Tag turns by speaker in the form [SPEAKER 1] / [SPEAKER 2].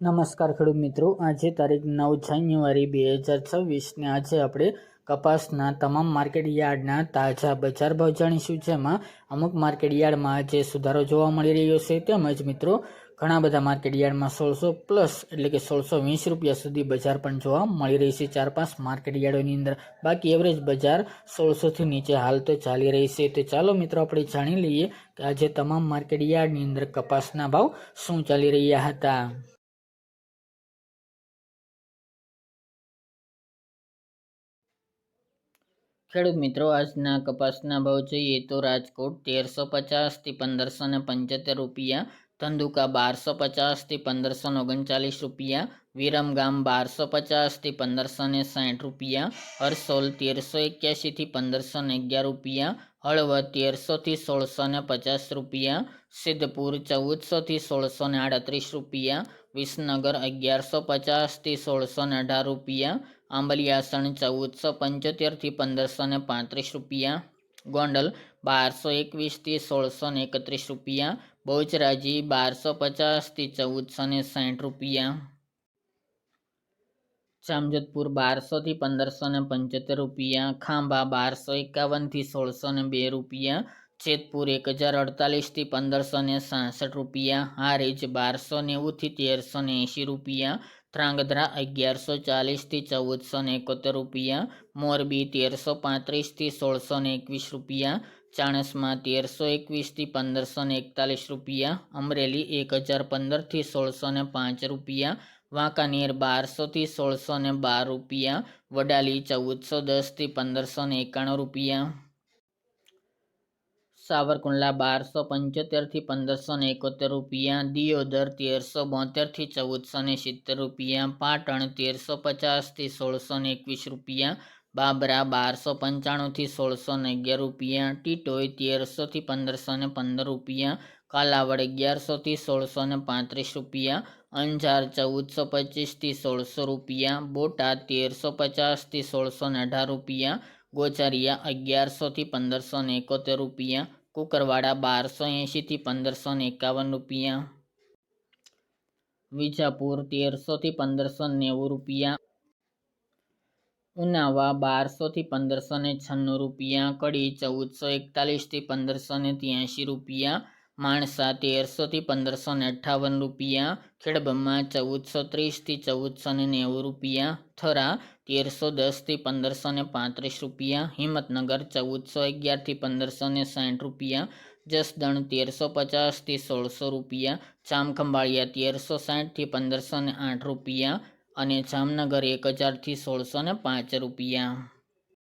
[SPEAKER 1] નમસ્કાર ખેડૂત મિત્રો. આજે તારીખ નવ જાન્યુઆરી બે હજાર છવ્વીસને આજે આપણે કપાસના તમામ માર્કેટ યાર્ડના તાજા બજાર ભાવ જાણીશું. જેમાં અમુક માર્કેટ યાર્ડમાં આજે સુધારો જોવા મળી રહ્યો છે. તેમજ મિત્રો, ઘણા બધા માર્કેટ યાર્ડમાં સોળસો પ્લસ એટલે કે સોળસો વીસ રૂપિયા સુધી બજાર પણ જોવા મળી રહી છે. ચાર પાંચ માર્કેટ યાર્ડોની અંદર બાકી એવરેજ બજાર સોળસોથી નીચે હાલ તો ચાલી રહી છે. તો ચાલો મિત્રો, આપણે જાણી લઈએ કે આજે તમામ માર્કેટ યાર્ડની અંદર કપાસના ભાવ શું ચાલી રહ્યા હતા. ખેડૂત મિત્રો આજના કપાસના ભાવ જોઈએ તો રાજકોટ તેરસો પચાસથી પંદરસો ને પંચોતેર રૂપિયા ધંધુકા બારસો પચાસથી પંદરસો ઓગણચાલીસ રૂપિયા વિરમગામ બારસો પચાસથી પંદરસો ને સાઠ રૂપિયા, હરસોલ તેરસો એક્યાસીથી પંદરસો ને અગિયાર રૂપિયા હળવદ તેરસોથી સોળસો ને પચાસ રૂપિયા, સિદ્ધપુર ચૌદસોથી સોળસો ને આડત્રીસ રૂપિયા, વિસનગર અગિયારસો પચાસથી સોળસો ને અઢાર રૂપિયા આંબલિયાસણ ચૌદસો પંચોતેરથી પંદરસો ને પાંત્રીસ રૂપિયા, ગોંડલ બારસો એકવીસથી સોળસો ને એકત્રીસ રૂપિયા. બહુચરાજી બારસો પચાસથી ચૌદસો ને સાઠ રૂપિયા. જામજોધપુર બારસોથી પંદરસો ને પંચોતેર રૂપિયા. ખાંભા બારસો એકાવનથી સોળસો ને બે રૂપિયા. જેતપુર એક હજાર અડતાલીસથી પંદરસો ને સાસઠ રૂપિયા. હારીજ બારસો નેવુંથી તેરસો ને એંશી રૂપિયા. ધ્રાંગધ્રા અગિયારસો ચાલીસથી ચૌદસો ને એકોતેર રૂપિયા. મોરબી તેરસો પાંત્રીસથી સોળસો ને એકવીસ રૂપિયા. ચાણસમાં તેરસો એકવીસથી પંદરસો ને એકતાલીસ રૂપિયા, અમરેલી એક હજાર પંદરથી સોળસો ને પાંચ રૂપિયા, વાંકાનેર બારસોથી સોળસો ને બાર રૂપિયા, વડાલી ચૌદસો દસથી પંદરસો ને એકાણું રૂપિયા. સાવરકુંડલા બારસો પંચોતેરથી પંદરસો ને એકોતેર રૂપિયા, દિયોદર તેરસો બોતેરથી ચૌદસો ને સિત્તેર રૂપિયા, પાટણ તેરસો પચાસથી સોળસો ને એકવીસ રૂપિયા બાબરા બારસો પંચાણુંથી સોળસો ને અગિયાર રૂપિયા ટીટોઈ તેરસોથી પંદરસો ને પંદર રૂપિયા, કાલાવડ અગિયારસોથી સોળસો ને પાંત્રીસ રૂપિયા, અંજાર ચૌદસો પચીસથી સોળસો રૂપિયા, બોટાદ તેરસો પચાસથી સોળસો ને અઢાર રૂપિયા, ગોચરિયા અગિયારસોથી પંદરસો ને એકોતેર રૂપિયા, કુકરવાડા બારસો એંશીથી પંદરસો ને એકાવન રૂપિયા, વિજાપુર તેરસોથી પંદરસો નેવું રૂપિયા ઉનાવા બારસોથી પંદરસો ને છન્નું રૂપિયા, કડી ચૌદસો એકતાલીસથી પંદરસો ને ત્યાંશી રૂપિયા, માણસા તેરસોથી પંદરસો ને અઠ્ઠાવન રૂપિયા, ખેડબ્રહ્મા ચૌદસો ત્રીસથી ચૌદસો ને નેવું રૂપિયા, થરા તેરસો દસથી પંદરસો ને પાંત્રીસ રૂપિયા, હિંમતનગર ચૌદસો અગિયારથી પંદરસો ને સાઠ રૂપિયા, જસદણ તેરસો પચાસથી સોળસો રૂપિયા, ચામખંભાળિયા તેરસો સાઠથી પંદરસો ને આઠ રૂપિયા અને જામનગર એક હજારથી સોળસો ને પાંચ રૂપિયા.